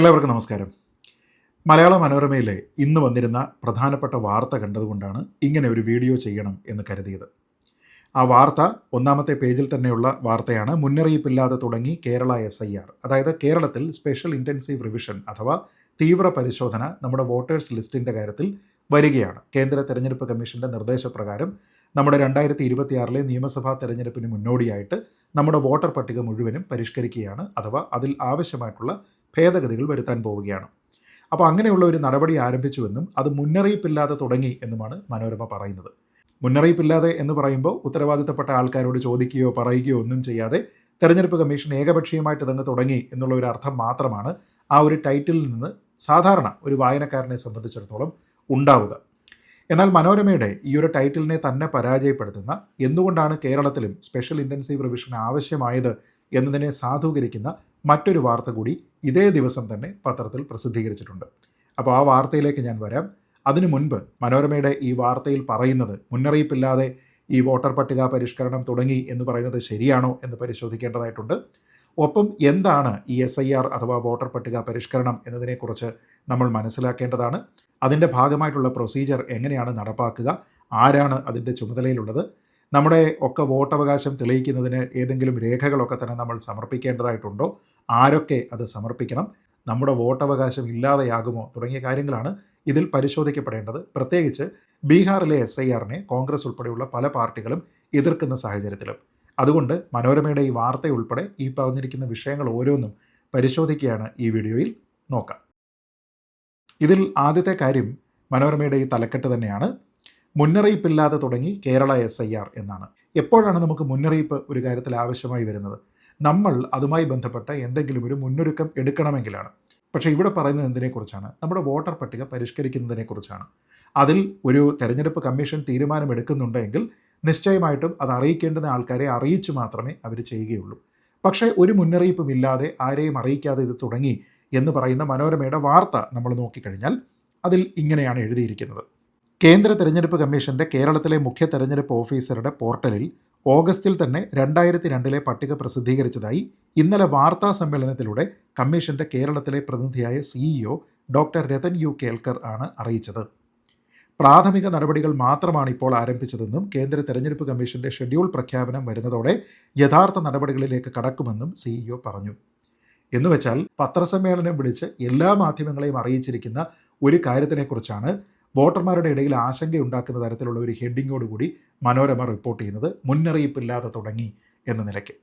എല്ലാവർക്കും നമസ്കാരം. മലയാള മനോരമയിലെ ഇന്ന് വന്നിരുന്ന പ്രധാനപ്പെട്ട വാർത്ത കണ്ടതുകൊണ്ടാണ് ഇങ്ങനെ ഒരു വീഡിയോ ചെയ്യണം എന്ന് കരുതിയത്. ആ വാർത്ത ഒന്നാമത്തെ പേജിൽ തന്നെയുള്ള വാർത്തയാണ്. മുന്നറിയിപ്പില്ലാതെ തുടങ്ങി കേരള എസ് ഐ ആർ അതായത് കേരളത്തിൽ സ്പെഷ്യൽ ഇന്റൻസീവ് റിവിഷൻ അഥവാ തീവ്ര പരിശോധന നമ്മുടെ വോട്ടേഴ്സ് ലിസ്റ്റിന്റെ കാര്യത്തിൽ വരികയാണ്. കേന്ദ്ര തെരഞ്ഞെടുപ്പ് കമ്മീഷന്റെ നിർദ്ദേശപ്രകാരം നമ്മുടെ രണ്ടായിരത്തി ഇരുപത്തിയാറിലെ നിയമസഭാ തെരഞ്ഞെടുപ്പിന് മുന്നോടിയായിട്ട് നമ്മുടെ വോട്ടർ പട്ടിക മുഴുവനും പരിഷ്കരിക്കുകയാണ്. അഥവാ അതിൽ ആവശ്യമായിട്ടുള്ള ഭേദഗതികൾ വരുത്താൻ പോവുകയാണ്. അപ്പോൾ അങ്ങനെയുള്ള ഒരു നടപടി ആരംഭിച്ചുവെന്നും അത് മുന്നറിയിപ്പില്ലാതെ തുടങ്ങി എന്നുമാണ് മനോരമ പറയുന്നത്. മുന്നറിയിപ്പില്ലാതെ എന്ന് പറയുമ്പോൾ ഉത്തരവാദിത്തപ്പെട്ട ആൾക്കാരോട് ചോദിക്കുകയോ പറയുകയോ ഒന്നും ചെയ്യാതെ തെരഞ്ഞെടുപ്പ് കമ്മീഷൻ ഏകപക്ഷീയമായിട്ട് തന്നെ തുടങ്ങി എന്നുള്ള ഒരു അർത്ഥം മാത്രമാണ് ആ ഒരു ടൈറ്റിലിൽ നിന്ന് സാധാരണ ഒരു വായനക്കാരനെ സംബന്ധിച്ചിടത്തോളം ഉണ്ടാവുക. എന്നാൽ മനോരമയുടെ ഈ ഒരു ടൈറ്റിലിനെ തന്നെ പരാജയപ്പെടുത്തുന്ന എന്തുകൊണ്ടാണ് കേരളത്തിലും സ്പെഷ്യൽ ഇന്റൻസീവ് റിവിഷൻ ആവശ്യമായത് എന്നതിനെ സാധൂകരിക്കുന്ന മറ്റൊരു വാർത്ത കൂടി ഇതേ ദിവസം തന്നെ പത്രത്തിൽ പ്രസിദ്ധീകരിച്ചിട്ടുണ്ട്. അപ്പോൾ ആ വാർത്തയിലേക്ക് ഞാൻ വരാം. അതിനു മുൻപ് മനോരമയുടെ ഈ വാർത്തയിൽ പറയുന്നത് മുന്നറിയിപ്പില്ലാതെ ഈ വോട്ടർ പട്ടിക പരിഷ്കരണം തുടങ്ങി എന്ന് പറയുന്നത് ശരിയാണോ എന്ന് പരിശോധിക്കേണ്ടതായിട്ടുണ്ട്. ഒപ്പം എന്താണ് ഈ എസ് ഐ ആർ അഥവാ വോട്ടർ പട്ടിക പരിഷ്കരണം എന്നതിനെക്കുറിച്ച് നമ്മൾ മനസ്സിലാക്കേണ്ടതാണ്. അതിന്റെ ഭാഗമായിട്ടുള്ള പ്രൊസീജിയർ എങ്ങനെയാണ് നടപ്പാക്കുക? ആരാണ് അതിന്റെ ചുമതലയിലുള്ളത്? നമ്മുടെ ഒക്കെ വോട്ടവകാശം തെളിയിക്കുന്നതിന് ഏതെങ്കിലും രേഖകളൊക്കെ തന്നെ നമ്മൾ സമർപ്പിക്കേണ്ടതായിട്ടുണ്ടോ? ആരൊക്കെ അത് സമർപ്പിക്കണം? നമ്മുടെ വോട്ടവകാശം ഇല്ലാതെയാകുമോ? തുടങ്ങിയ കാര്യങ്ങളാണ് ഇതിൽ പരിശോധിക്കപ്പെടേണ്ടത്. പ്രത്യേകിച്ച് ബീഹാറിലെ എസ് ഐ ആറിനെ കോൺഗ്രസ് ഉൾപ്പെടെയുള്ള പല പാർട്ടികളും എതിർക്കുന്ന സാഹചര്യത്തിലും. അതുകൊണ്ട് മനോരമയുടെ ഈ വാർത്തയുൾപ്പെടെ ഈ പറഞ്ഞിരിക്കുന്ന വിഷയങ്ങൾ ഓരോന്നും പരിശോധിക്കുകയാണ് ഈ വീഡിയോയിൽ നോക്കാം. ഇതിൽ ആദ്യത്തെ കാര്യം മനോരമയുടെ ഈ തലക്കെട്ട് തന്നെയാണ്. മുന്നറിയിപ്പില്ലാതെ തുടങ്ങി കേരള എസ് ഐ ആർ എന്നാണ്. എപ്പോഴാണ് നമുക്ക് മുന്നറിയിപ്പ് ഒരു കാര്യത്തിൽ ആവശ്യമായി വരുന്നത്? നമ്മൾ അതുമായി ബന്ധപ്പെട്ട എന്തെങ്കിലും ഒരു മുന്നൊരുക്കം എടുക്കണമെങ്കിലാണ്. പക്ഷേ ഇവിടെ പറയുന്നത് എന്തിനെക്കുറിച്ചാണ്? നമ്മുടെ വോട്ടർ പട്ടിക പരിഷ്കരിക്കുന്നതിനെക്കുറിച്ചാണ് അതിൽ ഒരു തെരഞ്ഞെടുപ്പ് കമ്മീഷൻ തീരുമാനമെടുക്കുന്നുണ്ടെങ്കിൽ നിശ്ചയമായിട്ടും അത് അറിയിക്കേണ്ടുന്ന ആൾക്കാരെ അറിയിച്ചു മാത്രമേ അവർ ചെയ്യുകയുള്ളൂ. പക്ഷേ ഒരു മുന്നറിയിപ്പും ഇല്ലാതെ ആരെയും അറിയിക്കാതെ ഇത് തുടങ്ങി എന്ന് പറയുന്ന മനോരമയുടെ വാർത്ത നമ്മൾ നോക്കിക്കഴിഞ്ഞാൽ അതിൽ ഇങ്ങനെയാണ് എഴുതിയിരിക്കുന്നത്. കേന്ദ്ര തെരഞ്ഞെടുപ്പ് കമ്മീഷന്റെ കേരളത്തിലെ മുഖ്യ തെരഞ്ഞെടുപ്പ് ഓഫീസറുടെ പോർട്ടലിൽ ഓഗസ്റ്റിൽ തന്നെ രണ്ടായിരത്തി രണ്ടിലെ പട്ടിക പ്രസിദ്ധീകരിച്ചതായി ഇന്നലെ വാർത്താ സമ്മേളനത്തിലൂടെ കമ്മീഷന്റെ കേരളത്തിലെ പ്രതിനിധിയായ CEO doctor Rathan U Kelkar ആണ് അറിയിച്ചത്. പ്രാഥമിക നടപടികൾ മാത്രമാണ് ഇപ്പോൾ ആരംഭിച്ചതെന്നും കേന്ദ്ര തെരഞ്ഞെടുപ്പ് കമ്മീഷന്റെ ഷെഡ്യൂൾ പ്രഖ്യാപനം വരുന്നതോടെ യഥാർത്ഥ നടപടികളിലേക്ക് കടക്കുമെന്നും സിഇഒ പറഞ്ഞു. എന്നുവെച്ചാൽ പത്രസമ്മേളനം വിളിച്ച് എല്ലാ മാധ്യമങ്ങളെയും അറിയിച്ചിരിക്കുന്ന ഒരു കാര്യത്തിനെക്കുറിച്ചാണ് വോട്ടർമാരുടെ ഇടയിൽ ആശങ്കയുണ്ടാക്കുന്ന തരത്തിലുള്ള ഒരു ഹെഡിങ്ങോടുകൂടി മനോരമ റിപ്പോർട്ട് ചെയ്യുന്നത് മുന്നറിയിപ്പില്ലാതെ തുടങ്ങി എന്ന നിലയ്ക്ക്.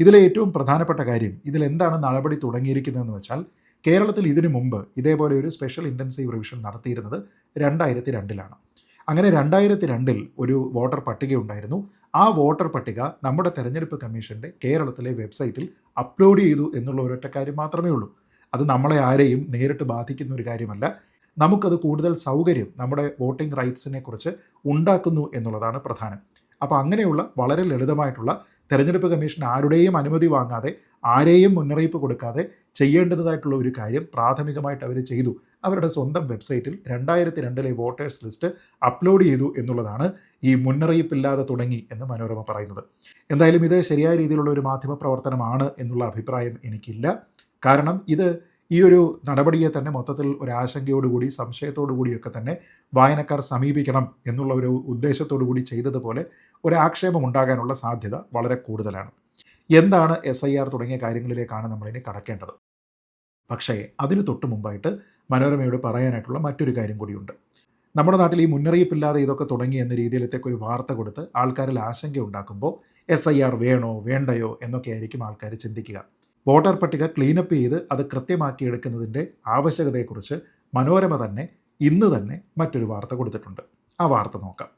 ഇതിലെ ഏറ്റവും പ്രധാനപ്പെട്ട കാര്യം ഇതിൽ എന്താണ് നടപടി തുടങ്ങിയിരിക്കുന്നതെന്ന് വെച്ചാൽ കേരളത്തിൽ ഇതിനു മുമ്പ് ഇതേപോലെ ഒരു സ്പെഷ്യൽ ഇന്റൻസീവ് റിവിഷൻ നടത്തിയിരുന്നത് രണ്ടായിരത്തി രണ്ടിലാണ് അങ്ങനെ രണ്ടായിരത്തി രണ്ടിൽ ഒരു വോട്ടർ പട്ടിക ഉണ്ടായിരുന്നു. ആ വോട്ടർ പട്ടിക നമ്മുടെ തെരഞ്ഞെടുപ്പ് കമ്മീഷന്റെ കേരളത്തിലെ വെബ്സൈറ്റിൽ അപ്ലോഡ് ചെയ്തു എന്നുള്ള ഒരൊറ്റ കാര്യം മാത്രമേ ഉള്ളൂ. അത് നമ്മളെ ആരെയും നേരിട്ട് ബാധിക്കുന്ന ഒരു കാര്യമല്ല. നമുക്കത് കൂടുതൽ സൗകര്യം നമ്മുടെ വോട്ടിംഗ് റൈറ്റ്സിനെ കുറിച്ച് ഉണ്ടാക്കുന്നു എന്നുള്ളതാണ് പ്രധാനം. അപ്പോൾ അങ്ങനെയുള്ള വളരെ ലളിതമായിട്ടുള്ള തെരഞ്ഞെടുപ്പ് കമ്മീഷൻ ആരുടെയും അനുമതി വാങ്ങാതെ ആരെയും മുന്നറിയിപ്പ് കൊടുക്കാതെ ചെയ്യേണ്ടതായിട്ടുള്ള ഒരു കാര്യം പ്രാഥമികമായിട്ട് അവർ ചെയ്തു. അവരുടെ സ്വന്തം വെബ്സൈറ്റിൽ രണ്ടായിരത്തി രണ്ടിലെ വോട്ടേഴ്സ് ലിസ്റ്റ് അപ്ലോഡ് ചെയ്തു എന്നുള്ളതാണ് ഈ മുന്നറിയിപ്പില്ലാതെ തുടങ്ങി എന്ന് മനോരമ പറയുന്നത്. എന്തായാലും ഇത് ശരിയായ രീതിയിലുള്ള ഒരു മാധ്യമ പ്രവർത്തനമാണ് എന്നുള്ള അഭിപ്രായം എനിക്കില്ല. കാരണം ഇത് ഈ ഒരു നടപടിയെ തന്നെ മൊത്തത്തിൽ ഒരു ആശങ്കയോടുകൂടി സംശയത്തോടുകൂടിയൊക്കെ തന്നെ വായനക്കാർ സമീപിക്കണം എന്നുള്ള ഒരു ഉദ്ദേശത്തോടു കൂടി ചെയ്തതുപോലെ ഒരു ആക്ഷേപം ഉണ്ടാകാനുള്ള സാധ്യത വളരെ കൂടുതലാണ്. എന്താണ് എസ് ഐ ആർ തുടങ്ങിയ കാര്യങ്ങളിലേക്കാണ് നമ്മളിനി കടക്കേണ്ടത്? പക്ഷേ അതിന് തൊട്ട് മുമ്പായിട്ട് മനോരമയോട് പറയാനായിട്ടുള്ള മറ്റൊരു കാര്യം കൂടിയുണ്ട്. നമ്മുടെ നാട്ടിൽ ഈ മുന്നറിയിപ്പില്ലാതെ ഇതൊക്കെ തുടങ്ങി എന്ന രീതിയിലത്തേക്ക് ഒരു വാർത്ത കൊടുത്ത് ആൾക്കാരിൽ ആശങ്ക ഉണ്ടാക്കുമ്പോൾ എസ് ഐ ആർ വേണോ വേണ്ടയോ എന്നൊക്കെ ആയിരിക്കും ആൾക്കാർ ചിന്തിക്കുക. വോട്ടർ പട്ടിക ക്ലീനപ്പ് ചെയ്ത് അത് കൃത്യമാക്കിയെടുക്കുന്നതിന്റെ ആവശ്യകതയെക്കുറിച്ച് മനോരമ തന്നെ ഇന്ന് തന്നെ മറ്റൊരു വാർത്ത കൊടുത്തിട്ടുണ്ട്. ആ വാർത്ത നോക്കാം.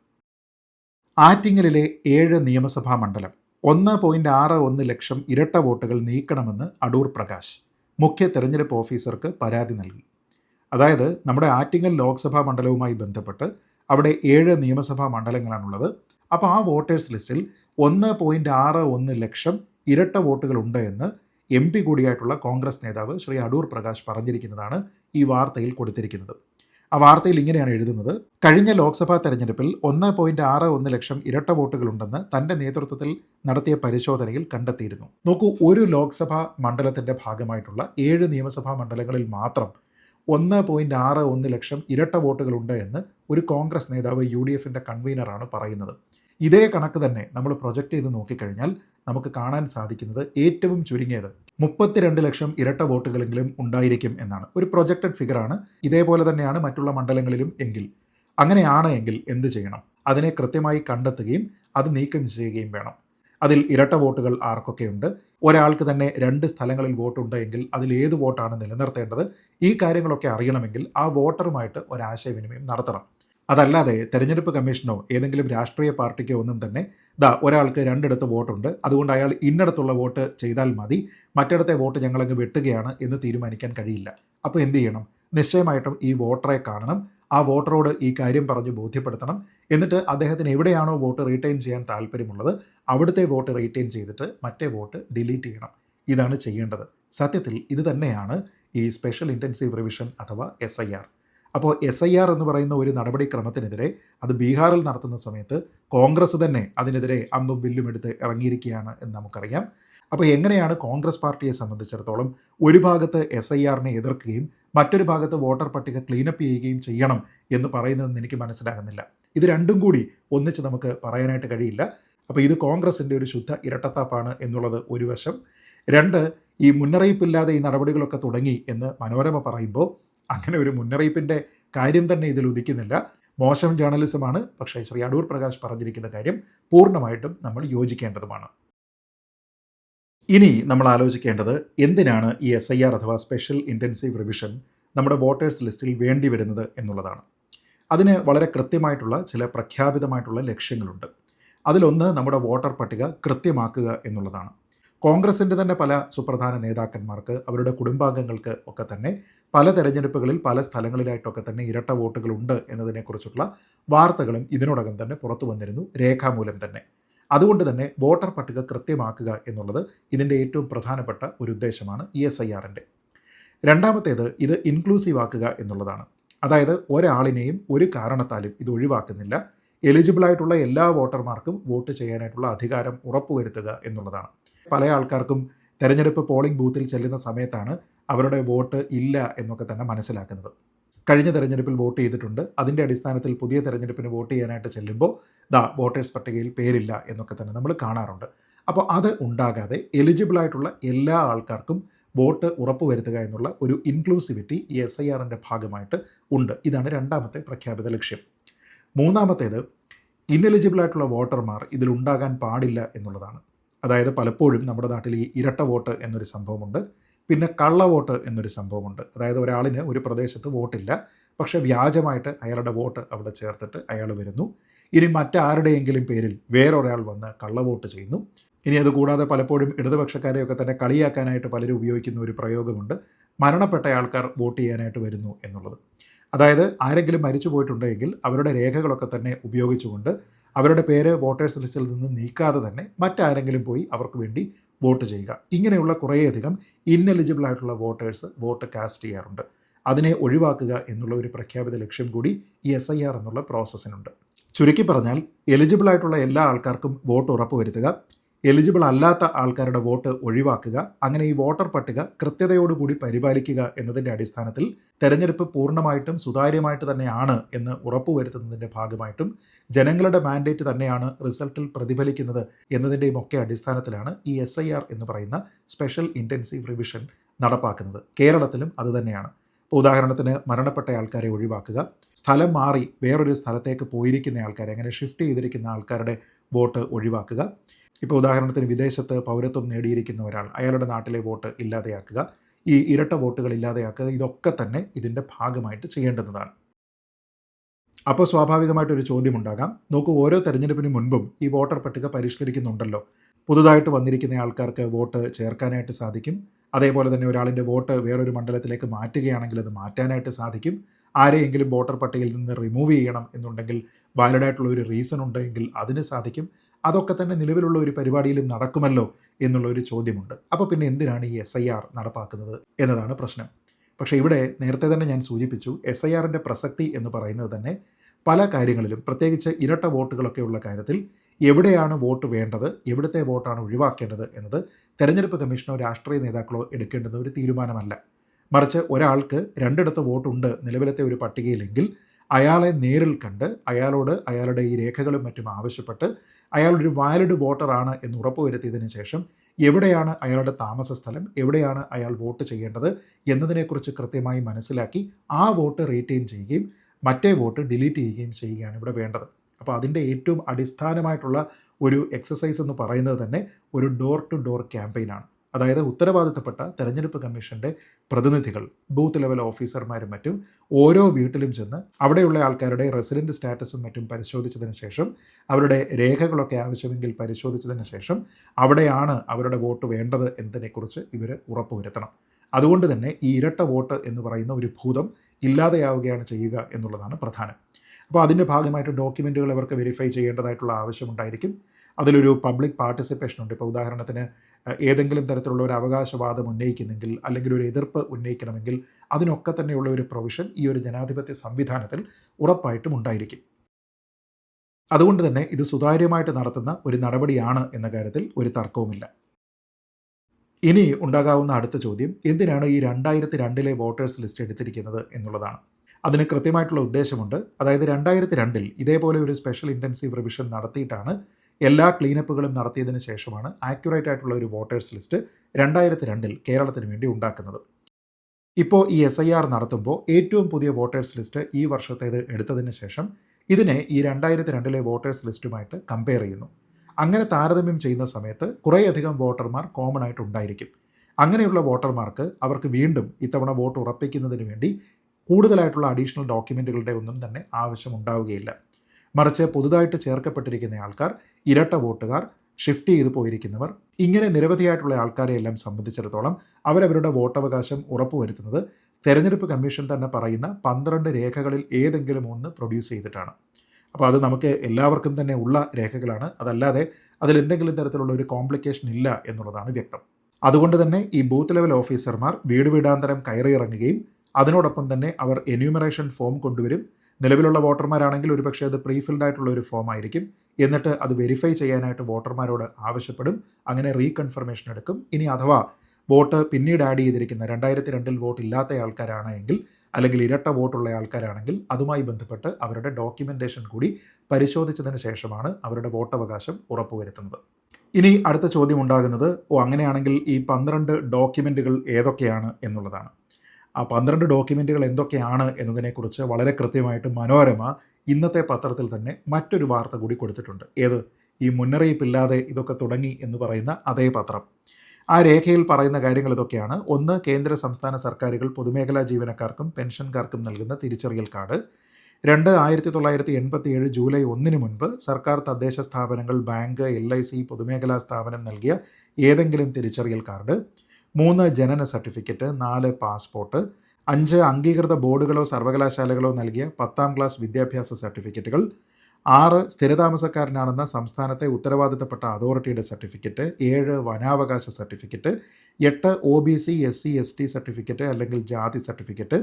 ആറ്റിങ്ങലിലെ ഏഴ് നിയമസഭാ മണ്ഡലം ഒന്ന് പോയിന്റ് ആറ് ഒന്ന് ലക്ഷം ഇരട്ട വോട്ടുകൾ നീക്കണമെന്ന് അടൂർ പ്രകാശ് മുഖ്യ തെരഞ്ഞെടുപ്പ് ഓഫീസർക്ക് പരാതി നൽകി. അതായത് നമ്മുടെ ആറ്റിങ്ങൽ ലോക്സഭാ മണ്ഡലവുമായി ബന്ധപ്പെട്ട് അവിടെ ഏഴ് നിയമസഭാ മണ്ഡലങ്ങളാണുള്ളത്. അപ്പോൾ ആ വോട്ടേഴ്സ് ലിസ്റ്റിൽ ഒന്ന് പോയിന്റ് ആറ് ഒന്ന് ലക്ഷം ഇരട്ട വോട്ടുകൾ ഉണ്ട് എന്ന് എം പി കൂടിയായിട്ടുള്ള കോൺഗ്രസ് നേതാവ് ശ്രീ അടൂർ പ്രകാശ് പറഞ്ഞിരിക്കുന്നതാണ് ഈ വാർത്തയിൽ കൊടുത്തിരിക്കുന്നത്. ആ വാർത്തയിൽ ഇങ്ങനെയാണ് എഴുതുന്നത്. കഴിഞ്ഞ ലോക്സഭാ തെരഞ്ഞെടുപ്പിൽ ഒന്ന് പോയിന്റ് ആറ് ഒന്ന് ലക്ഷം ഇരട്ട വോട്ടുകളുണ്ടെന്ന് തന്റെ നേതൃത്വത്തിൽ നടത്തിയ പരിശോധനയിൽ കണ്ടെത്തിയിരുന്നു. നോക്കൂ ഒരു ലോക്സഭാ മണ്ഡലത്തിന്റെ ഭാഗമായിട്ടുള്ള ഏഴ് നിയമസഭാ മണ്ഡലങ്ങളിൽ മാത്രം ഒന്ന് പോയിന്റ് ആറ് ഒന്ന് ലക്ഷം ഇരട്ട വോട്ടുകളുണ്ട് എന്ന് ഒരു കോൺഗ്രസ് നേതാവ് യു ഡി എഫിന്റെ കൺവീനറാണ് പറയുന്നത്. ഇതേ കണക്ക് തന്നെ നമ്മൾ പ്രൊജക്റ്റ് ചെയ്ത് നോക്കിക്കഴിഞ്ഞാൽ നമുക്ക് കാണാൻ സാധിക്കുന്നത് ഏറ്റവും ചുരുങ്ങിയത്. മുപ്പത്തിരണ്ട് ലക്ഷം ഇരട്ട വോട്ടുകളെങ്കിലും ഉണ്ടായിരിക്കും എന്നാണ്. ഒരു പ്രൊജക്റ്റഡ് ഫിഗറാണ്. ഇതേപോലെ തന്നെയാണ് മറ്റുള്ള മണ്ഡലങ്ങളിലും എങ്കിൽ. അങ്ങനെയാണ് എങ്കിൽ എന്ത് ചെയ്യണം? അതിനെ കൃത്യമായി കണ്ടെത്തുകയും അത് നീക്കം ചെയ്യുകയും വേണം. അതിൽ ഇരട്ട വോട്ടുകൾ ആർക്കൊക്കെയുണ്ട് ഒരാൾക്ക് തന്നെ രണ്ട് സ്ഥലങ്ങളിൽ വോട്ടുണ്ട് എങ്കിൽ അതിൽ ഏത് വോട്ടാണ് നിലനിർത്തേണ്ടത്? ഈ കാര്യങ്ങളൊക്കെ അറിയണമെങ്കിൽ ആ വോട്ടറുമായിട്ട് ഒരാശയവിനിമയം നടത്തണം. അതല്ലാതെ തെരഞ്ഞെടുപ്പ് കമ്മീഷനോ ഏതെങ്കിലും രാഷ്ട്രീയ പാർട്ടിക്കോ ഒന്നും തന്നെ ദാ ഒരാൾക്ക് രണ്ടിടത്ത് വോട്ടുണ്ട്. അതുകൊണ്ട് അയാൾ ഇന്നിടത്തുള്ള വോട്ട് ചെയ്താൽ മതി. മറ്റിടത്തെ വോട്ട് ഞങ്ങളങ്ങ് വെട്ടുകയാണ് എന്ന് തീരുമാനിക്കാൻ കഴിയില്ല. അപ്പോൾ എന്ത് ചെയ്യണം? നിശ്ചയമായിട്ടും ഈ വോട്ടറെ കാണണം. ആ വോട്ടറോട് ഈ കാര്യം പറഞ്ഞ് ബോധ്യപ്പെടുത്തണം. എന്നിട്ട് അദ്ദേഹത്തിന് എവിടെയാണോ വോട്ട് റീറ്റെയിൻ ചെയ്യാൻ താല്പര്യമുള്ളത് അവിടുത്തെ വോട്ട് റീറ്റെയിൻ ചെയ്തിട്ട് മറ്റേ വോട്ട് ഡിലീറ്റ് ചെയ്യണം. ഇതാണ് ചെയ്യേണ്ടത്. സത്യത്തിൽ ഇത് തന്നെയാണ് ഈ സ്പെഷ്യൽ ഇന്റൻസീവ് റിവിഷൻ അഥവാ എസ് ഐ ആർ അപ്പോൾ എസ് ഐ ആർ എന്ന് പറയുന്ന ഒരു നടപടിക്രമത്തിനെതിരെ അത് ബീഹാറിൽ നടത്തുന്ന സമയത്ത് കോൺഗ്രസ് തന്നെ അതിനെതിരെ അമ്പും ബില്ലും എടുത്ത് ഇറങ്ങിയിരിക്കുകയാണ് എന്ന് നമുക്കറിയാം. അപ്പോൾ എങ്ങനെയാണ് കോൺഗ്രസ് പാർട്ടിയെ സംബന്ധിച്ചിടത്തോളം ഒരു ഭാഗത്ത് എസ് ഐ ആറിനെ എതിർക്കുകയും മറ്റൊരു ഭാഗത്ത് വോട്ടർ പട്ടിക ക്ലീനപ്പ് ചെയ്യുകയും ചെയ്യണം എന്ന് പറയുന്നതെന്ന് എനിക്ക് മനസ്സിലാകുന്നില്ല. ഇത് രണ്ടും കൂടി ഒന്നിച്ച് നമുക്ക് പറയാനായിട്ട് കഴിയില്ല. അപ്പോൾ ഇത് കോൺഗ്രസിന്റെ ഒരു ശുദ്ധ ഇരട്ടത്താപ്പാണ് എന്നുള്ളത് ഒരു വശം. രണ്ട് ഈ മുന്നറിയിപ്പില്ലാതെ ഈ നടപടികളൊക്കെ തുടങ്ങി എന്ന് മനോരമ പറയുമ്പോൾ അങ്ങനെ ഒരു മുന്നറിയിപ്പിന്റെ കാര്യം തന്നെ ഇതിൽ ഉദിക്കുന്നില്ല. മോശം ജേർണലിസമാണ്. പക്ഷേ ശ്രീ അടൂർ പ്രകാശ് പറഞ്ഞിരിക്കുന്ന കാര്യം പൂർണമായിട്ടും നമ്മൾ യോജിക്കേണ്ടതുമാണ്. ഇനി നമ്മൾ ആലോചിക്കേണ്ടത് എന്തിനാണ് ഈ എസ് ഐ ആർ അഥവാ സ്പെഷ്യൽ ഇന്റൻസീവ് റിവിഷൻ നമ്മുടെ വോട്ടേഴ്സ് ലിസ്റ്റിൽ വേണ്ടി വരുന്നത് എന്നുള്ളതാണ്. അതിന് വളരെ കൃത്യമായിട്ടുള്ള ചില പ്രഖ്യാപിതമായിട്ടുള്ള ലക്ഷ്യങ്ങളുണ്ട്. അതിലൊന്ന് നമ്മുടെ വോട്ടർ പട്ടിക കൃത്യമാക്കുക എന്നുള്ളതാണ്. കോൺഗ്രസിന്റെ തന്നെ പല സുപ്രധാന നേതാക്കന്മാർക്ക് അവരുടെ കുടുംബാംഗങ്ങൾക്ക് ഒക്കെ തന്നെ പല തെരഞ്ഞെടുപ്പുകളിൽ പല സ്ഥലങ്ങളിലായിട്ടൊക്കെ തന്നെ ഇരട്ട വോട്ടുകളുണ്ട് എന്നതിനെക്കുറിച്ചുള്ള വാർത്തകളും ഇതിനോടകം തന്നെ പുറത്തു വന്നിരുന്നു രേഖാമൂലം തന്നെ. അതുകൊണ്ട് തന്നെ വോട്ടർ പട്ടിക കൃത്യമാക്കുക എന്നുള്ളത് ഇതിന്റെ ഏറ്റവും പ്രധാനപ്പെട്ട ഒരു ഉദ്ദേശമാണ് ഇ എസ് ഐ ആറിന്റെ രണ്ടാമത്തേത് ഇത് ഇൻക്ലൂസീവ് ആക്കുക എന്നുള്ളതാണ്. അതായത് ഒരാളിനെയും ഒരു കാരണത്താലും ഇത് ഒഴിവാക്കുന്നില്ല. എലിജിബിൾ ആയിട്ടുള്ള എല്ലാ വോട്ടർമാർക്കും വോട്ട് ചെയ്യാനായിട്ടുള്ള അധികാരം ഉറപ്പുവരുത്തുക എന്നുള്ളതാണ്. പല ആൾക്കാർക്കും തെരഞ്ഞെടുപ്പ് പോളിംഗ് ബൂത്തിൽ ചെല്ലുന്ന സമയത്താണ് അവരുടെ വോട്ട് ഇല്ല എന്നൊക്കെ തന്നെ മനസ്സിലാക്കുന്നത്. കഴിഞ്ഞ തെരഞ്ഞെടുപ്പിൽ വോട്ട് ചെയ്തിട്ടുണ്ട്. അതിന്റെ അടിസ്ഥാനത്തിൽ പുതിയ തെരഞ്ഞെടുപ്പിന് വോട്ട് ചെയ്യാനായിട്ട് ചെല്ലുമ്പോൾ ദാ വോട്ടേഴ്സ് പട്ടികയിൽ പേരില്ല എന്നൊക്കെ തന്നെ നമ്മൾ കാണാറുണ്ട്. അപ്പോൾ അത് ഉണ്ടാകാതെ എലിജിബിൾ ആയിട്ടുള്ള എല്ലാ ആൾക്കാർക്കും വോട്ട് ഉറപ്പുവരുത്തുക എന്നുള്ള ഒരു ഇൻക്ലൂസിവിറ്റി എസ് ഐ ആറിന്റെ ഭാഗമായിട്ട് ഉണ്ട്. ഇതാണ് രണ്ടാമത്തെ പ്രഖ്യാപിത ലക്ഷ്യം. മൂന്നാമത്തേത് ഇന്നെലിജിബിൾ ആയിട്ടുള്ള വോട്ടർമാർ ഇതിലുണ്ടാകാൻ പാടില്ല എന്നുള്ളതാണ്. അതായത് പലപ്പോഴും നമ്മുടെ നാട്ടിൽ ഈ ഇരട്ട വോട്ട് എന്നൊരു സംഭവമുണ്ട് പിന്നെ കള്ള വോട്ട് എന്നൊരു സംഭവമുണ്ട്. അതായത് ഒരാളിന് ഒരു പ്രദേശത്ത് വോട്ടില്ല പക്ഷേ വ്യാജമായിട്ട് അയാളുടെ വോട്ട് അവിടെ ചേർത്തിട്ട് അയാൾ വരുന്നു. ഇനി മറ്റാരുടെയെങ്കിലും പേരിൽ വേറൊരാൾ വന്ന് കള്ള വോട്ട് ചെയ്യുന്നു. ഇനി അതുകൂടാതെ പലപ്പോഴും ഇടതുപക്ഷക്കാരെയൊക്കെ തന്നെ കളിയാക്കാനായിട്ട് പലരും ഉപയോഗിക്കുന്ന ഒരു പ്രയോഗമുണ്ട്. മരണപ്പെട്ട ആൾക്കാർ വോട്ട് ചെയ്യാനായിട്ട് വരുന്നു എന്നുള്ളത്. അതായത് ആരെങ്കിലും മരിച്ചു പോയിട്ടുണ്ടെങ്കിൽ അവരുടെ രേഖകളൊക്കെ തന്നെ ഉപയോഗിച്ചുകൊണ്ട് അവരുടെ പേര് വോട്ടേഴ്സ് ലിസ്റ്റിൽ നിന്ന് നീക്കാതെ തന്നെ മറ്റാരെങ്കിലും പോയി അവർക്ക് വേണ്ടി വോട്ട് ചെയ്യുക. ഇങ്ങനെയുള്ള കുറേയധികം ഇന്നെലിജിബിൾ ആയിട്ടുള്ള വോട്ടേഴ്സ് വോട്ട് കാസ്റ്റ് ചെയ്യാറുണ്ട്. അതിനെ ഒഴിവാക്കുക എന്നുള്ള ഒരു പ്രഖ്യാപിത ലക്ഷ്യം കൂടി ഈ എസ് ഐ ആർ എന്നുള്ള പ്രോസസ്സിനുണ്ട് ചുരുക്കി പറഞ്ഞാൽ എലിജിബിൾ ആയിട്ടുള്ള എല്ലാ ആൾക്കാർക്കും വോട്ട് ഉറപ്പുവരുത്തുക എലിജിബിൾ അല്ലാത്ത ആൾക്കാരുടെ വോട്ട് ഒഴിവാക്കുക അങ്ങനെ ഈ വോട്ടർ പട്ടിക കൃത്യതയോടുകൂടി പരിപാലിക്കുക എന്നതിന്റെ അടിസ്ഥാനത്തിൽ തെരഞ്ഞെടുപ്പ് പൂർണമായിട്ടും സുതാര്യമായിട്ട് തന്നെയാണ് എന്ന് ഉറപ്പുവരുത്തുന്നതിന്റെ ഭാഗമായിട്ടും ജനങ്ങളുടെ മാൻഡേറ്റ് തന്നെയാണ് റിസൾട്ടിൽ പ്രതിഫലിക്കുന്നത് എന്നതിന്റെയും ഒക്കെ അടിസ്ഥാനത്തിലാണ് ഈ എസ് എന്ന് പറയുന്ന സ്പെഷ്യൽ ഇന്റൻസീവ് റിവിഷൻ നടപ്പാക്കുന്നത്. കേരളത്തിലും അതുതന്നെയാണ് ഉദാഹരണത്തിന് മരണപ്പെട്ട ആൾക്കാരെ ഒഴിവാക്കുക സ്ഥലം മാറി വേറൊരു സ്ഥലത്തേക്ക് പോയിരിക്കുന്ന ആൾക്കാരെ അങ്ങനെ ഷിഫ്റ്റ് ചെയ്തിരിക്കുന്ന ആൾക്കാരുടെ വോട്ട് ഒഴിവാക്കുക ഇപ്പോൾ ഉദാഹരണത്തിന് വിദേശത്ത് പൗരത്വം നേടിയിരിക്കുന്ന ഒരാൾ അയാളുടെ നാട്ടിലെ വോട്ട് ഇല്ലാതെയാക്കുക ഈ ഇരട്ട വോട്ടുകൾ ഇല്ലാതെയാക്കുക ഇതൊക്കെ തന്നെ ഇതിന്റെ ഭാഗമായിട്ട് ചെയ്യേണ്ടുന്നതാണ്. അപ്പോൾ സ്വാഭാവികമായിട്ടൊരു ചോദ്യം ഉണ്ടാകാം. നോക്കൂ ഓരോ തെരഞ്ഞെടുപ്പിന് മുൻപും ഈ വോട്ടർ പട്ടിക പരിഷ്കരിക്കുന്നുണ്ടല്ലോ. പുതുതായിട്ട് വന്നിരിക്കുന്ന ആൾക്കാർക്ക് വോട്ട് ചേർക്കാനായിട്ട് സാധിക്കും. അതേപോലെ തന്നെ ഒരാളിന്റെ വോട്ട് വേറൊരു മണ്ഡലത്തിലേക്ക് മാറ്റുകയാണെങ്കിൽ അത് മാറ്റാനായിട്ട് സാധിക്കും. ആരെയെങ്കിലും വോട്ടർ പട്ടികയിൽ നിന്ന് റിമൂവ് ചെയ്യണം എന്നുണ്ടെങ്കിൽ വാലിഡായിട്ടുള്ള ഒരു റീസൺ ഉണ്ടെങ്കിൽ അതിന് സാധിക്കും. അതൊക്കെ തന്നെ നിലവിലുള്ള ഒരു പരിപാടിയിലും നടക്കുമല്ലോ എന്നുള്ള ഒരു ചോദ്യമുണ്ട്. അപ്പോൾ പിന്നെ എന്തിനാണ് ഈ എസ് ഐ ആർ നടപ്പാക്കുന്നത് എന്നതാണ് പ്രശ്നം. പക്ഷേ ഇവിടെ നേരത്തെ തന്നെ ഞാൻ സൂചിപ്പിച്ചു എസ് ഐ ആറിന്റെ പ്രസക്തി എന്ന് പറയുന്നത് തന്നെ പല കാര്യങ്ങളിലും പ്രത്യേകിച്ച് ഇരട്ട വോട്ടുകളൊക്കെ ഉള്ള കാര്യത്തിൽ എവിടെയാണ് വോട്ട് വേണ്ടത് എവിടുത്തെ വോട്ടാണ് ഒഴിവാക്കേണ്ടത് എന്നത് തെരഞ്ഞെടുപ്പ് കമ്മീഷനോ രാഷ്ട്രീയ നേതാക്കളോ എടുക്കേണ്ടുന്ന ഒരു തീരുമാനമല്ല. മറിച്ച് ഒരാൾക്ക് രണ്ടിടത്ത് വോട്ടുണ്ട് നിലവിലത്തെ ഒരു പട്ടികയിലെങ്കിൽ അയാളെ നേരിൽ കണ്ട് അയാളോട് അയാളുടെ ഈ രേഖകളും മറ്റും ആവശ്യപ്പെട്ട് അയാൾ ഒരു വാലിഡ് വോട്ടറാണ് എന്ന് ഉറപ്പുവരുത്തിയതിന് ശേഷം എവിടെയാണ് അയാളുടെ താമസ സ്ഥലം എവിടെയാണ് അയാൾ വോട്ട് ചെയ്യേണ്ടത് എന്നതിനെക്കുറിച്ച് കൃത്യമായി മനസ്സിലാക്കി ആ വോട്ട് റീറ്റെയിൻ ചെയ്യുകയും മറ്റേ വോട്ട് ഡിലീറ്റ് ചെയ്യുകയും ചെയ്യുകയാണ് ഇവിടെ വേണ്ടത്. അപ്പോൾ അതിന്റെ ഏറ്റവും അടിസ്ഥാനമായിട്ടുള്ള ഒരു എക്സസൈസ് എന്ന് പറയുന്നത് തന്നെ ഒരു ഡോർ ടു ഡോർ ക്യാമ്പയിനാണ് അതായത് ഉത്തരവാദിത്തപ്പെട്ട തെരഞ്ഞെടുപ്പ് കമ്മീഷന്റെ പ്രതിനിധികൾ ബൂത്ത് ലെവൽ ഓഫീസർമാരും മറ്റും ഓരോ വീട്ടിലും ചെന്ന് അവിടെയുള്ള ആൾക്കാരുടെ റെസിഡന്റ് സ്റ്റാറ്റസും മറ്റും പരിശോധിച്ചതിന് ശേഷം അവരുടെ രേഖകളൊക്കെ ആവശ്യമെങ്കിൽ പരിശോധിച്ചതിന് ശേഷം അവിടെയാണ് അവരുടെ വോട്ട് വേണ്ടത് എന്നതിനെക്കുറിച്ച് ഇവർ ഉറപ്പുവരുത്തണം. അതുകൊണ്ട് തന്നെ ഈ ഇരട്ട വോട്ട് എന്ന് പറയുന്ന ഒരു ഭൂതം ഇല്ലാതെയാവുകയാണ് ചെയ്യുക എന്നുള്ളതാണ് പ്രധാനം. അപ്പോൾ അതിന്റെ ഭാഗമായിട്ട് ഡോക്യുമെന്റുകൾ അവർക്ക് വെരിഫൈ ചെയ്യേണ്ടതായിട്ടുള്ള ആവശ്യമുണ്ടായിരിക്കും അതിലൊരു പബ്ലിക് പാർട്ടിസിപ്പേഷൻ ഉണ്ട്. ഇപ്പോൾ ഉദാഹരണത്തിന് ഏതെങ്കിലും തരത്തിലുള്ള ഒരു അവകാശവാദം ഉന്നയിക്കുന്നെങ്കിൽ അല്ലെങ്കിൽ ഒരു എതിർപ്പ് ഉന്നയിക്കണമെങ്കിൽ അതിനൊക്കെ തന്നെയുള്ള ഒരു പ്രൊവിഷൻ ഈ ഒരു ജനാധിപത്യ സംവിധാനത്തിൽ ഉറപ്പായിട്ടും ഉണ്ടായിരിക്കും. അതുകൊണ്ട് തന്നെ ഇത് സുതാര്യമായിട്ട് നടത്തുന്ന ഒരു നടപടിയാണ് എന്ന കാര്യത്തിൽ ഒരു തർക്കവുമില്ല. ഇനി ഉണ്ടാകാവുന്ന അടുത്ത ചോദ്യം എന്തിനാണ് ഈ രണ്ടായിരത്തി രണ്ടിലെ വോട്ടേഴ്സ് ലിസ്റ്റ് എടുത്തിരിക്കുന്നത് എന്നുള്ളതാണ്. അതിന് കൃത്യമായിട്ടുള്ള ഉദ്ദേശമുണ്ട്. അതായത് രണ്ടായിരത്തി രണ്ടിൽ ഇതേപോലെ ഒരു സ്പെഷ്യൽ ഇന്റൻസീവ് റിവിഷൻ നടത്തിയിട്ടാണ് എല്ലാ ക്ലീനപ്പുകളും നടത്തിയതിന് ശേഷമാണ് ആക്യുറേറ്റ് ആയിട്ടുള്ള ഒരു വോട്ടേഴ്സ് ലിസ്റ്റ് രണ്ടായിരത്തി രണ്ടിൽ കേരളത്തിന് വേണ്ടി ഉണ്ടാക്കുന്നത്. ഇപ്പോൾ ഈ എസ് ഐ ആർ നടത്തുമ്പോൾ ഏറ്റവും പുതിയ വോട്ടേഴ്സ് ലിസ്റ്റ് ഈ വർഷത്തേത് എടുത്തതിന് ശേഷം ഇതിനെ ഈ രണ്ടായിരത്തി രണ്ടിലെ വോട്ടേഴ്സ് ലിസ്റ്റുമായിട്ട് കമ്പയർ ചെയ്യുന്നു. അങ്ങനെ താരതമ്യം ചെയ്യുന്ന സമയത്ത് കുറേയധികം വോട്ടർമാർ കോമൺ ആയിട്ട് ഉണ്ടായിരിക്കും. അങ്ങനെയുള്ള വോട്ടർമാർക്ക് അവർക്ക് വീണ്ടും ഇത്തവണ വോട്ട് ഉറപ്പിക്കുന്നതിന് വേണ്ടി കൂടുതലായിട്ടുള്ള അഡീഷണൽ ഡോക്യുമെന്റുകളുടെ ഒന്നും തന്നെ ആവശ്യമുണ്ടാവുകയില്ല മറിച്ച് പുതുതായിട്ട് ചേർക്കപ്പെട്ടിരിക്കുന്ന ആൾക്കാർ ഇരട്ട വോട്ടുകാർ ഷിഫ്റ്റ് ചെയ്തു പോയിരിക്കുന്നവർ ഇങ്ങനെ നിരവധിയായിട്ടുള്ള ആൾക്കാരെ എല്ലാം സംബന്ധിച്ചിടത്തോളം അവരവരുടെ വോട്ടവകാശം ഉറപ്പുവരുത്തുന്നത് തെരഞ്ഞെടുപ്പ് കമ്മീഷൻ തന്നെ പറയുന്ന പന്ത്രണ്ട് രേഖകളിൽ ഏതെങ്കിലും ഒന്ന് പ്രൊഡ്യൂസ് ചെയ്തിട്ടാണ്. അപ്പോൾ അത് നമുക്ക് എല്ലാവർക്കും തന്നെ ഉള്ള രേഖകളാണ്. അതല്ലാതെ അതിൽ എന്തെങ്കിലും തരത്തിലുള്ള ഒരു കോംപ്ലിക്കേഷൻ ഇല്ല എന്നുള്ളതാണ് വ്യക്തം. അതുകൊണ്ട് തന്നെ ഈ ബൂത്ത് ലെവൽ ഓഫീസർമാർ വീട് വീടാന്തരം കയറിയിറങ്ങുകയും അതിനോടൊപ്പം തന്നെ അവർ എന്യൂമറേഷൻ ഫോം കൊണ്ടുവരും. നിലവിലുള്ള വോട്ടർമാരാണെങ്കിൽ ഒരുപക്ഷെ അത് പ്രീഫിൽഡ് ആയിട്ടുള്ള ഒരു ഫോം ആയിരിക്കും. എന്നിട്ട് അത് വെരിഫൈ ചെയ്യാനായിട്ട് വോട്ടർമാരോട് ആവശ്യപ്പെടും. അങ്ങനെ റീകൺഫർമേഷൻ എടുക്കും. ഇനി അഥവാ വോട്ട് പിന്നീട് ആഡ് ചെയ്തിരിക്കുന്ന രണ്ടായിരത്തി രണ്ടിൽ വോട്ട് ഇല്ലാത്ത ആൾക്കാരാണെങ്കിൽ അല്ലെങ്കിൽ ഇരട്ട വോട്ടുള്ള ആൾക്കാരാണെങ്കിൽ അതുമായി ബന്ധപ്പെട്ട് അവരുടെ ഡോക്യുമെന്റേഷൻ കൂടി പരിശോധിച്ചതിന് ശേഷമാണ് അവരുടെ വോട്ടവകാശം ഉറപ്പുവരുത്തുന്നത്. ഇനി അടുത്ത ചോദ്യം ഉണ്ടാകുന്നത് ഓ അങ്ങനെയാണെങ്കിൽ ഈ പന്ത്രണ്ട് ഡോക്യുമെന്റുകൾ ഏതൊക്കെയാണ് എന്നുള്ളതാണ്. ആ പന്ത്രണ്ട് ഡോക്യുമെന്റുകൾ എന്തൊക്കെയാണ് എന്നതിനെക്കുറിച്ച് വളരെ കൃത്യമായിട്ട് മനോരമ ഇന്നത്തെ പത്രത്തിൽ തന്നെ മറ്റൊരു വാർത്ത കൂടി കൊടുത്തിട്ടുണ്ട്. ഏത്? ഈ മുന്നറിയിപ്പില്ലാതെ ഇതൊക്കെ തുടങ്ങി എന്ന് പറയുന്ന അതേ പത്രം. ആ രേഖയിൽ പറയുന്ന കാര്യങ്ങൾ ഇതൊക്കെയാണ്. ഒന്ന് കേന്ദ്ര സംസ്ഥാന സർക്കാരുകൾ പൊതുമേഖലാ ജീവനക്കാർക്കും പെൻഷൻകാർക്കും നൽകുന്ന തിരിച്ചറിയൽ കാർഡ്. രണ്ട് ആയിരത്തി തൊള്ളായിരത്തി എൺപത്തി ഏഴ് ജൂലൈ ഒന്നിന് മുൻപ് സർക്കാർ തദ്ദേശ സ്ഥാപനങ്ങൾ ബാങ്ക് എൽ ഐ സി പൊതുമേഖലാ സ്ഥാപനം നൽകിയ ഏതെങ്കിലും തിരിച്ചറിയൽ കാർഡ്. മൂന്ന് ജനന സർട്ടിഫിക്കറ്റ് നാല് പാസ്പോർട്ട് അഞ്ച് അംഗീകൃത ബോർഡുകളോ സർവകലാശാലകളോ നൽകിയ പത്താം ക്ലാസ് വിദ്യാഭ്യാസ സർട്ടിഫിക്കറ്റുകൾ ആറ് സ്ഥിരതാമസക്കാരനാണെന്ന സംസ്ഥാനത്തെ ഉത്തരവാദിത്തപ്പെട്ട അതോറിറ്റിയുടെ സർട്ടിഫിക്കറ്റ് ഏഴ് വനാവകാശ സർട്ടിഫിക്കറ്റ് എട്ട് O B C S C S T certificate അല്ലെങ്കിൽ ജാതി സർട്ടിഫിക്കറ്റ്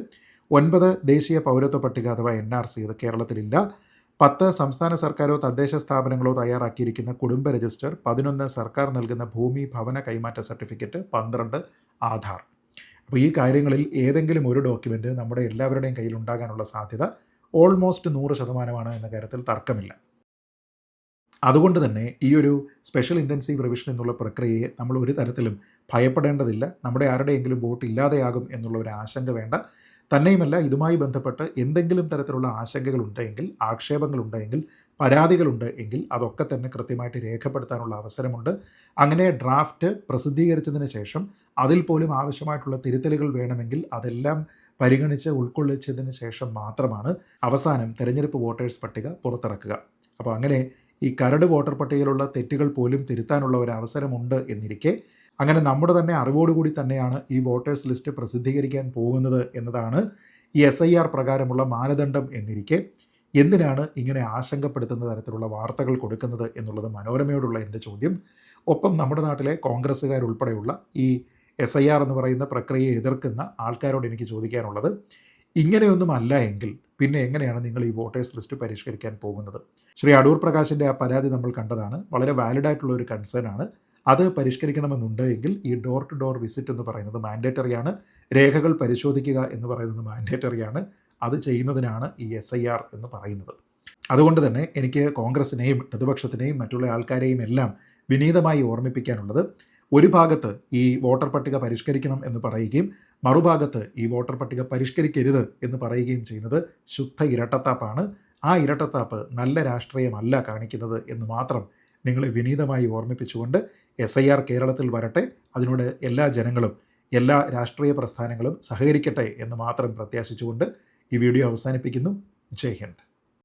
ഒൻപത് ദേശീയ പൗരത്വ പട്ടിക അഥവാ എൻ ആർ സി ഇത് കേരളത്തിലില്ല. പത്ത് സംസ്ഥാന സർക്കാരോ തദ്ദേശ സ്ഥാപനങ്ങളോ തയ്യാറാക്കിയിരിക്കുന്ന കുടുംബ രജിസ്റ്റർ പതിനൊന്ന് സർക്കാർ നൽകുന്ന ഭൂമി ഭവന കൈമാറ്റ സർട്ടിഫിക്കറ്റ് പന്ത്രണ്ട് ആധാർ. അപ്പോൾ ഈ കാര്യങ്ങളിൽ ഏതെങ്കിലും ഒരു ഡോക്യുമെന്റ് നമ്മുടെ എല്ലാവരുടെയും കയ്യിൽ ഉണ്ടാകാനുള്ള സാധ്യത ഓൾമോസ്റ്റ് നൂറ് ശതമാനമാണ് എന്ന കാര്യത്തിൽ തർക്കമില്ല. അതുകൊണ്ട് തന്നെ ഈ ഒരു സ്പെഷ്യൽ ഇന്റൻസീവ് റിവിഷൻ എന്നുള്ള പ്രക്രിയയെ നമ്മൾ ഒരു തരത്തിലും ഭയപ്പെടേണ്ടതില്ല. നമ്മുടെ ആരുടെയെങ്കിലും വോട്ട് ഇല്ലാതെയാകും എന്നുള്ള ഒരു ആശങ്ക വേണ്ട. തന്നെയുമല്ല ഇതുമായി ബന്ധപ്പെട്ട് എന്തെങ്കിലും തരത്തിലുള്ള ആശങ്കകൾ ഉണ്ടെങ്കിൽ ആക്ഷേപങ്ങൾ ഉണ്ടെങ്കിൽ പരാതികളുണ്ട് എങ്കിൽ അതൊക്കെ തന്നെ കൃത്യമായിട്ട് രേഖപ്പെടുത്താനുള്ള അവസരമുണ്ട്. അങ്ങനെ ഡ്രാഫ്റ്റ് പ്രസിദ്ധീകരിച്ചതിന് ശേഷം അതിൽ പോലും ആവശ്യമായിട്ടുള്ള തിരുത്തലുകൾ വേണമെങ്കിൽ അതെല്ലാം പരിഗണിച്ച് ഉൾക്കൊള്ളിച്ചതിന് ശേഷം മാത്രമാണ് അവസാനം തെരഞ്ഞെടുപ്പ് വോട്ടേഴ്സ് പട്ടിക പുറത്തിറക്കുക. അപ്പോൾ അങ്ങനെ ഈ കരട് വോട്ടർ പട്ടികയിലുള്ള തെറ്റുകൾ പോലും തിരുത്താനുള്ള ഒരു അവസരമുണ്ട് എന്നിരിക്കെ അങ്ങനെ നമ്മുടെ തന്നെ അറിവോടുകൂടി തന്നെയാണ് ഈ വോട്ടേഴ്സ് ലിസ്റ്റ് പ്രസിദ്ധീകരിക്കാൻ പോകുന്നത് എന്നതാണ് ഈ എസ് ഐ ആർ പ്രകാരമുള്ള മാനദണ്ഡം എന്നിരിക്കെ. എന്തിനാണ് ഇങ്ങനെ ആശങ്കപ്പെടുത്തുന്ന തരത്തിലുള്ള വാർത്തകൾ കൊടുക്കുന്നത് എന്നുള്ളത് മനോരമയോടുള്ള എന്റെ ചോദ്യം. ഒപ്പം നമ്മുടെ നാട്ടിലെ കോൺഗ്രസ്സുകാരുൾപ്പെടെയുള്ള ഈ എസ് ഐ ആർ എന്ന് പറയുന്ന പ്രക്രിയയെ എതിർക്കുന്ന ആൾക്കാരോട് എനിക്ക് ചോദിക്കാനുള്ളത് ഇങ്ങനെയൊന്നും അല്ല എങ്കിൽ പിന്നെ എങ്ങനെയാണ് നിങ്ങൾ ഈ വോട്ടേഴ്സ് ലിസ്റ്റ് പരിഷ്കരിക്കാൻ പോകുന്നത്? ശ്രീ അടൂർ പ്രകാശിന്റെ ആ പരാതി നമ്മൾ കണ്ടതാണ്. വളരെ വാലിഡായിട്ടുള്ള ഒരു കൺസേൺ ആണ്. അത് പരിഷ്കരിക്കണമെന്നുണ്ട് എങ്കിൽ ഈ ഡോർ ടു ഡോർ വിസിറ്റ് എന്ന് പറയുന്നത് മാൻഡേറ്ററിയാണ് രേഖകൾ പരിശോധിക്കുക എന്ന് പറയുന്നത് മാൻഡേറ്ററിയാണ് അത് ചെയ്യുന്നതിനാണ് ഈ എസ് ഐ ആർ എന്ന് പറയുന്നത്. അതുകൊണ്ട് തന്നെ എനിക്ക് കോൺഗ്രസിനെയും പ്രതിപക്ഷത്തിനെയും മറ്റുള്ള ആൾക്കാരെയും എല്ലാം വിനീതമായി ഓർമ്മിപ്പിക്കാനുള്ളത് ഒരു ഭാഗത്ത് ഈ വോട്ടർ പട്ടിക പരിഷ്കരിക്കണം എന്ന് പറയുകയും മറുഭാഗത്ത് ഈ വോട്ടർ പട്ടിക പരിഷ്കരിക്കരുത് എന്ന് പറയുകയും ചെയ്യുന്നത് ശുദ്ധ ഇരട്ടത്താപ്പാണ്. ആ ഇരട്ടത്താപ്പ് നല്ല രാഷ്ട്രീയമല്ല കാണിക്കുന്നത് എന്ന് മാത്രം നിങ്ങളെ വിനീതമായി ഓർമ്മിപ്പിച്ചുകൊണ്ട് എസ് ഐ ആർ കേരളത്തിൽ വരട്ടെ അതിനോട് എല്ലാ ജനങ്ങളും എല്ലാ രാഷ്ട്രീയ പ്രസ്ഥാനങ്ങളും സഹകരിക്കട്ടെ എന്ന് മാത്രം പ്രത്യാശിച്ചുകൊണ്ട് ഈ വീഡിയോ അവസാനിപ്പിക്കുന്നു. ജയ് ഹിന്ദ്.